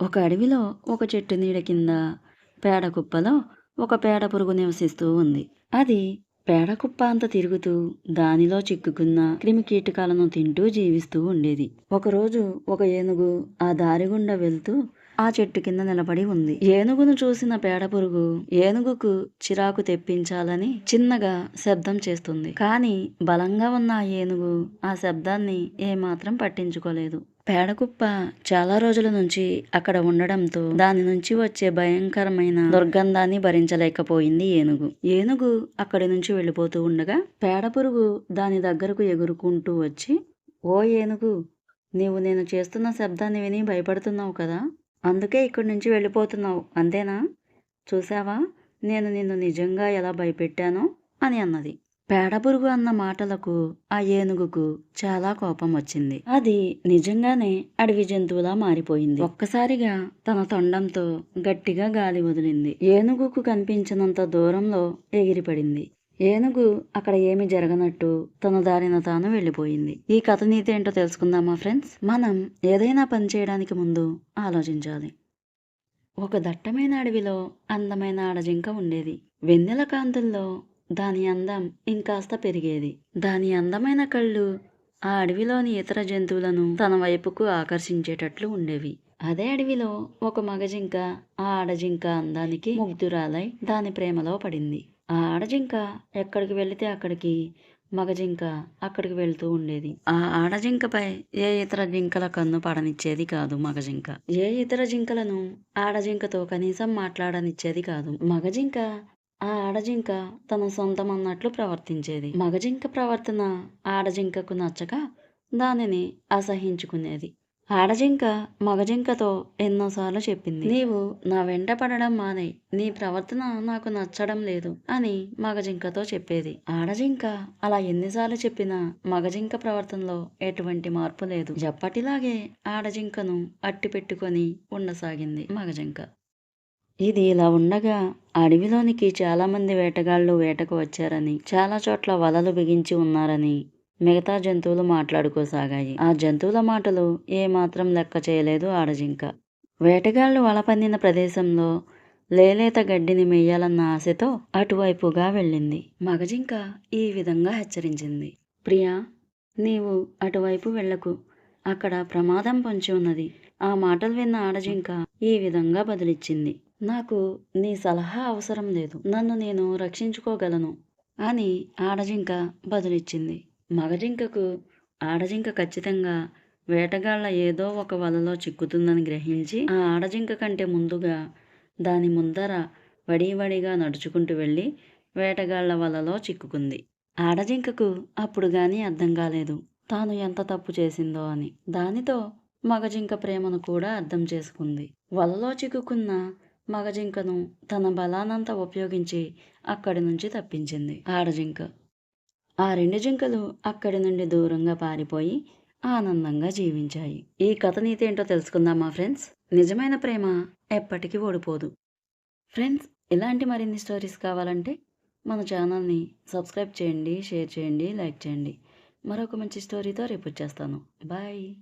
ఒక అడవిలో ఒక చెట్టు నీడ కింద పేడ కుప్పలో ఒక పేడ పురుగు నివసిస్తూ ఉంది. అది పేడ కుప్ప అంత తిరుగుతూ దానిలో చిక్కుకున్న క్రిమికీటకాలను తింటూ జీవిస్తూ ఉండేది. ఒకరోజు ఒక ఏనుగు ఆ దారి గుండా వెళ్తూ ఆ చెట్టు కింద నిలబడి ఉంది. ఏనుగును చూసిన పేడ పురుగు ఏనుగుకు చిరాకు తెప్పించాలని చిన్నగా శబ్దం చేస్తుంది. కానీ బలంగా ఉన్న ఆ ఏనుగు ఆ శబ్దాన్ని ఏమాత్రం పట్టించుకోలేదు. పేడకుప్ప చాలా రోజుల నుంచి అక్కడ ఉండడంతో దాని నుంచి వచ్చే భయంకరమైన దుర్గంధాన్ని భరించలేకపోయింది ఏనుగు. ఏనుగు అక్కడి నుంచి వెళ్ళిపోతూ ఉండగా పేడ పురుగు దాని దగ్గరకు ఎగురుకుంటూ వచ్చి ఓ ఏనుగు నీవు నేను చేస్తున్న శబ్దాన్ని విని భయపడుతున్నావు కదా? అందుకే ఇక్కడి నుంచి వెళ్ళిపోతున్నావు అంతేనా? చూసావా నేను నిన్ను నిజంగా ఎలా భయపెట్టానో? అని అన్నది. పేడపురుగు అన్న మాటలకు ఆ ఏనుగుకు చాలా కోపం వచ్చింది. అది నిజంగానే అడవి జంతువులా మారిపోయింది. ఒక్కసారిగా తన తొండంతో గట్టిగా గాలి వదిలింది. ఏనుగుకు కనిపించినంత దూరంలో ఎగిరిపడింది. ఏనుగు అక్కడ ఏమి జరగనట్టు తన దారిన తాను వెళ్ళిపోయింది. ఈ కథ నీతి ఏంటో తెలుసుకుందామా ఫ్రెండ్స్? మనం ఏదైనా పని చేయడానికి ముందు ఆలోచించాలి. ఒక దట్టమైన అడవిలో అందమైన ఆడజింక ఉండేది. వెన్నెల కాంతుల్లో దాని అందం ఇంకాస్త పెరిగేది. దాని అందమైన కళ్ళు ఆ అడవిలోని ఇతర జంతువులను తన వైపుకు ఆకర్షించేటట్లు ఉండేవి. అదే అడవిలో ఒక మగజింక ఆ ఆడజింక అందానికి ముగ్ధురాలై దాని ప్రేమలో పడింది. ఆ ఆడజింక ఎక్కడికి వెళితే అక్కడికి మగజింక అక్కడికి వెళ్తూ ఉండేది. ఆ ఆడజింకపై ఏ ఇతర జింకల కన్ను పడనిచ్చేది కాదు మగజింక. ఏ ఇతర జింకలను ఆడజింకతో కనీసం మాట్లాడనిచ్చేది కాదు. మగజింక ఆ ఆడజింక తన సొంతం అన్నట్లు ప్రవర్తించేది. మగజింక ప్రవర్తన ఆడజింకకు నచ్చక దానిని అసహించుకునేది. ఆడజింక మగజింకతో ఎన్నోసార్లు చెప్పింది. నీవు నా వెంట పడడం మానే నీ ప్రవర్తన నాకు నచ్చడం లేదు అని మగజింకతో చెప్పేది. ఆడజింక అలా ఎన్నిసార్లు చెప్పినా మగజింక ప్రవర్తనలో ఎటువంటి మార్పు లేదు. ఎప్పటిలాగే ఆడజింకను అట్టి పెట్టుకొని ఉండసాగింది మగజింక. ఇది ఇలా ఉండగా అడవిలోనికి చాలా మంది వేటగాళ్ళు వేటకు వచ్చారని చాలా చోట్ల వలలు బిగించి ఉన్నారని మిగతా జంతువులు మాట్లాడుకోసాగాయి. ఆ జంతువుల మాటలు ఏమాత్రం లెక్క చేయలేదు ఆడజింక. వేటగాళ్ళు వల పన్నిన ప్రదేశంలో లేలేత గడ్డిని మెయ్యాలన్న ఆశతో అటువైపుగా వెళ్ళింది. మగజింక ఈ విధంగా హెచ్చరించింది. ప్రియా నీవు అటువైపు వెళ్ళకు. అక్కడ ప్రమాదం పొంచి ఉన్నది. ఆ మాటలు విన్న ఆడజింక ఈ విధంగా బదులిచ్చింది. నాకు నీ సలహా అవసరం లేదు. నన్ను నేను రక్షించుకోగలను అని ఆడజింక బదులిచ్చింది. మగజింకకు ఆడజింక ఖచ్చితంగా వేటగాళ్ళ ఏదో ఒక వలలో చిక్కుతుందని గ్రహించి ఆ ఆడజింక కంటే ముందుగా దాని ముందర వడివడిగా నడుచుకుంటూ వెళ్ళి వేటగాళ్ళ వలలో చిక్కుకుంది. ఆడజింకకు అప్పుడు గాని అర్థం కాలేదు. తాను ఎంత తప్పు చేసిందో అని. దానితో మగజింక ప్రేమను కూడా అర్థం చేసుకుంది. వలలో చిక్కుకున్న మగజింకను తన బలానంతా ఉపయోగించి అక్కడి నుంచి తప్పించింది ఆడజింక. ఆ రెండు జింకలు అక్కడి నుండి దూరంగా పారిపోయి ఆనందంగా జీవించాయి. ఈ కథ నీతి ఏంటో తెలుసుకుందామా ఫ్రెండ్స్. నిజమైన ప్రేమ ఎప్పటికీ ఓడిపోదు. ఫ్రెండ్స్ ఇలాంటి మరిన్ని స్టోరీస్ కావాలంటే మన ఛానల్ని సబ్స్క్రైబ్ చేయండి షేర్ చేయండి లైక్ చేయండి. మరొక మంచి స్టోరీతో రేపు వచ్చేస్తాను. బాయ్.